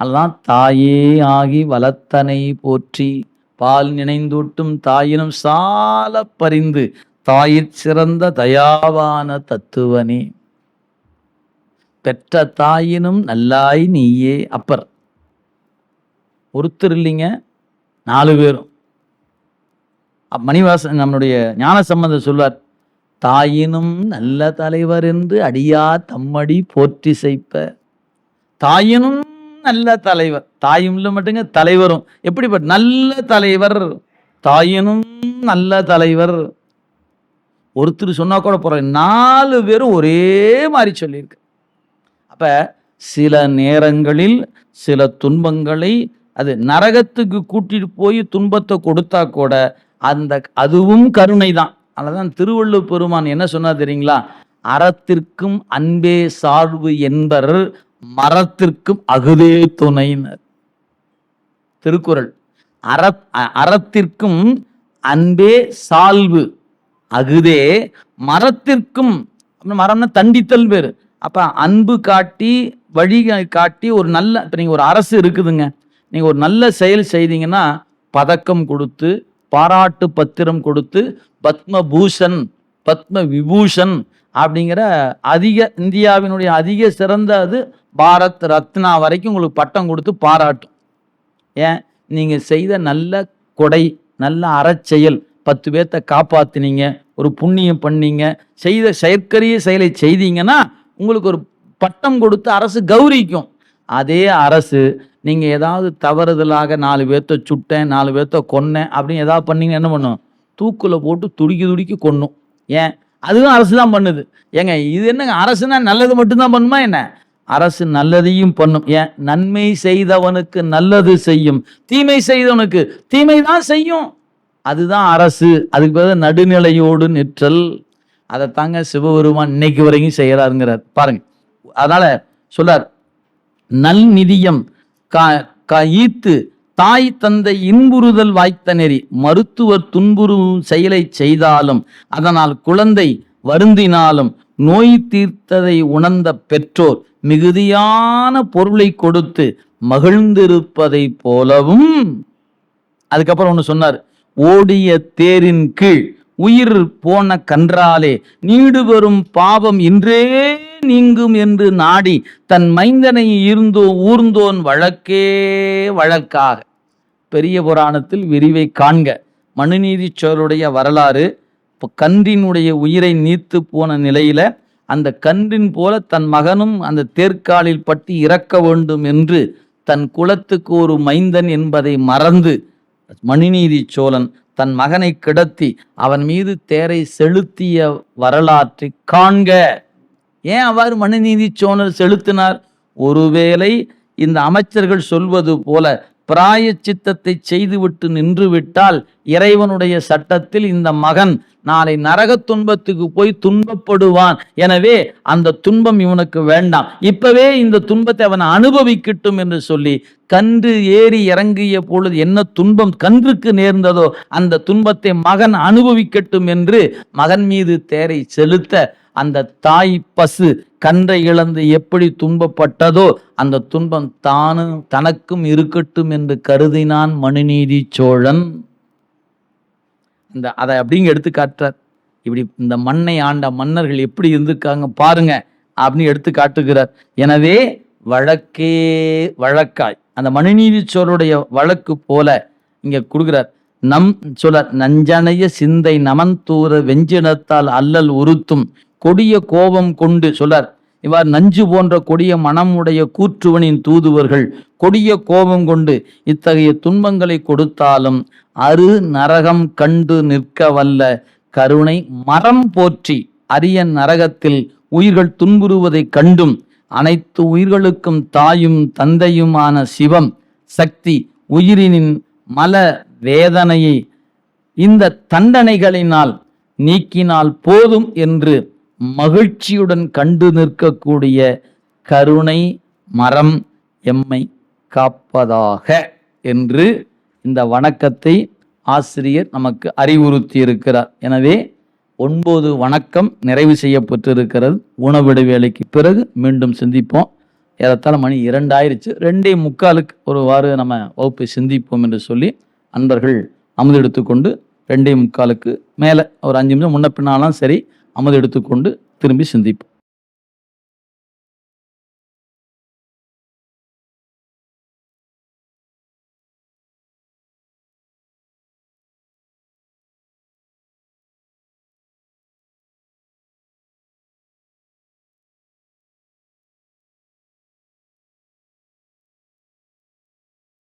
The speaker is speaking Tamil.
அதுதான் தாயே ஆகி வளத்தனை போற்றி பால் நினைந்தூட்டும் தாயினும் சால பரிந்து தாயிற் சிறந்த தயாவான தத்துவனே. பெற்ற தாயினும் நல்லாய் நீயே அப்பர். ஒருத்தர் இல்லைங்க நாலு பேரும். மணிவாசன் நம்மளுடைய ஞான சம்பந்த சொல்வார் தாயினும் நல்ல தலைவர் என்று அடியா தம்மடி போற்றி செய்ப்ப தாயினும் நல்ல தலைவர். தாயும் இல்லை மட்டுங்க தலைவரும். எப்படிப்பட்ட நல்ல தலைவர்? தாயினும் நல்ல தலைவர். ஒருத்தர் சொன்னா கூட போகிறேன் நாலு பேரும் ஒரே மாதிரி சொல்லியிருக்கு. அப்ப சில நேரங்களில் சில துன்பங்களை அது நரகத்துக்கு கூட்டிட்டு போய் துன்பத்தை கொடுத்தா கூட அந்த அதுவும் கருணை தான் அதனால்தான் திருவள்ளுவர் பெருமான் என்ன சொன்னார் தெரியுங்களா? அறத்திற்கும் அன்பே சார்பு என்பர் மரத்திற்கும் அகுதே துணையினர். திருக்குறள். அற அறத்திற்கும் அன்பே சால்வு. அகுதே மரத்திற்கும் மரம்னா தண்டித்தல் பேர் அப்ப அன்பு காட்டி வழி காட்டி ஒரு நல்ல இப்போ நீங்கள் ஒரு அரசு இருக்குதுங்க. நீங்கள் ஒரு நல்ல செயல் செய்தீங்கன்னா பதக்கம் கொடுத்து பாராட்டு பத்திரம் கொடுத்து பத்ம பூஷன் பத்ம விபூஷன் அப்படிங்கிற அதிக இந்தியாவினுடைய அதிக சிறந்த அது பாரத் ரத்னா வரைக்கும் உங்களுக்கு பட்டம் கொடுத்து பாராட்டும். ஏன்? நீங்கள் செய்த நல்ல கொடை நல்ல அறச்செயல் பத்து பேர்த்த காப்பாத்துனீங்க ஒரு புண்ணியம் பண்ணீங்க செய்த செயற்கரிய செயலை செய்தீங்கன்னா உங்களுக்கு ஒரு பட்டம் கொடுத்து அரசு கௌரிக்கும் அதே அரசு நீங்கள் ஏதாவது தவறுதலாக நாலு பேர்த்த சுட்டேன் நாலு பேர்த்த கொன்னேன் அப்படின்னு ஏதாவது பண்ணீங்கன்னா என்ன பண்ணும்? தூக்கில் போட்டு துடிக்கி துடிக்கி கொன்னும். ஏன்? அதுவும் அரசு தான் பண்ணுது. ஏங்க இது என்னங்க அரசுனா நல்லது மட்டும்தான் பண்ணுமா என்ன? அரசு நல்லதையும் பண்ணும். ஏன்? நன்மை செய்தவனுக்கு நல்லது செய்யும். தீமை செய்தவனுக்கு தீமை தான் செய்யும். அதுதான் அரசு. அதுக்கு பதில் நடுநிலையோடு நிற்றல். அதை தாங்க சிவபெருமான் இன்னைக்கு வரைக்கும் செய்கிறாருங்கிறார் பாருங்க. அதனால சொல்லார் நல் நிதியம் கா- ஈத்து தாய் தந்தை இன்புறுதல் வாய்த்த நெறி மருத்துவர் துன்புறும் செயலை செய்தாலும் அதனால் குழந்தை வருந்தினாலும் நோய் தீர்த்ததை உணர்ந்த பெற்றோர் மிகுதியான பொருளை கொடுத்து மகிழ்ந்திருப்பதை போலவும் அதுக்கப்புறம் ஒன்று சொன்னார் ஓடிய தேரின் கீழ் உயிர் போன கன்றாலே நீடு வரும் பாவம் இன்றே நீங்கும் என்று நாடி தன் மைந்தனை ஈர்ந்தோ ஊர்ந்தோன் வழக்கே வழக்காக. பெரிய புராணத்தில் விரிவை காண்க. மனுநீதி சோழருடைய வரலாறு இப்போ கன்றினுடைய உயிரை நீத்து போன நிலையில அந்த கன்றின் போல தன் மகனும் அந்த தேர்க்காலில் பட்டி இறக்க வேண்டும் என்று தன் குலத்துக்கு ஒரு மைந்தன் என்பதை மறந்து மணிநீதி சோழன் தன் மகனை கிடத்தி அவன் மீது தேரை செலுத்திய வரலாற்றை காண்க. ஏன் அவ்வாறு மனுநீதி சோழர் செலுத்தினார்? ஒருவேளை இந்த அமைச்சர்கள் சொல்வது போல பிராய சித்தத்தை செய்துவிட்டு நின்றுவிட்டால் இறைவனுடைய சட்டத்தில் இந்த மகன் நாளை நரக துன்பத்துக்கு போய் துன்பப்படுவான். எனவே அந்த துன்பம் இவனுக்கு வேண்டாம். இப்பவே இந்த துன்பத்தை அவன் அனுபவிக்கட்டும் என்று சொல்லி கன்று ஏறி இறங்கிய பொழுது என்ன துன்பம் கன்றுக்கு நேர்ந்ததோ அந்த துன்பத்தை மகன் அனுபவிக்கட்டும் என்று மகன் மீது தேரை செலுத்த அந்த தாய் பசு கன்றை இழந்து எப்படி துன்பப்பட்டதோ அந்த துன்பம் தானும் தனக்கும் இருக்கட்டும் என்று கருதினான் மனுநீதி சோழன். இந்த அதை அப்படிங்க எடுத்து காட்டுறார் இப்படி இந்த மண்ணை ஆண்ட மன்னர்கள் எப்படி இருந்திருக்காங்க பாருங்க அப்படின்னு எடுத்து காட்டுகிறார். எனவே வழக்கே வழக்காய். அந்த மனுநீதி சோழருடைய வழக்கு போல இங்க கொடுக்கிறார். நம் சொல்ல நஞ்சனைய சிந்தை நமந்தூர வெஞ்சினத்தால் அல்லல் உறுத்தும். கொடிய கோபம் கொண்டு சொல்லார். இவ்வாறு நஞ்சு போன்ற கொடிய மனமுடைய கூற்றுவனின் தூதுவர்கள் கொடிய கோபம் கொண்டு இத்தகைய துன்பங்களை கொடுத்தாலும் அரு நரகம் கண்டு நிற்க வல்ல கருணை மரம் போற்றி அரிய நரகத்தில் உயிர்கள் துன்புறுவதைக் கண்டும் அனைத்து உயிர்களுக்கும் தாயும் தந்தையுமான சிவம். சக்தி உயிரினின் மல வேதனையை இந்த தண்டனைகளினால் நீக்கினால் போதும் என்று மகிழ்ச்சியுடன் கண்டு நிற்கக்கூடிய கருணை மரம் எம்மை காப்பதாக என்று இந்த வணக்கத்தை ஆசிரியர் நமக்கு அறிவுறுத்தி இருக்கிறார் எனவே ஒன்பது வணக்கம் நிறைவு செய்யப்பட்டிருக்கிறது. உணவிட வேலைக்கு பிறகு மீண்டும் சிந்திப்போம். ஏறத்தாழ மணி இரண்டாயிருச்சு. ரெண்டே முக்காலுக்கு ஒருவாறு நம்ம வகுப்பை சிந்திப்போம் என்று சொல்லி அன்பர்கள் அமுது எடுத்துக்கொண்டு ரெண்டே முக்காலுக்கு மேலே ஒரு அஞ்சு நிமிஷம் முன்ன பின்னாலாம் சரி அமுது எடுத்துக்கொண்டு திரும்பி சிந்திப்போம்.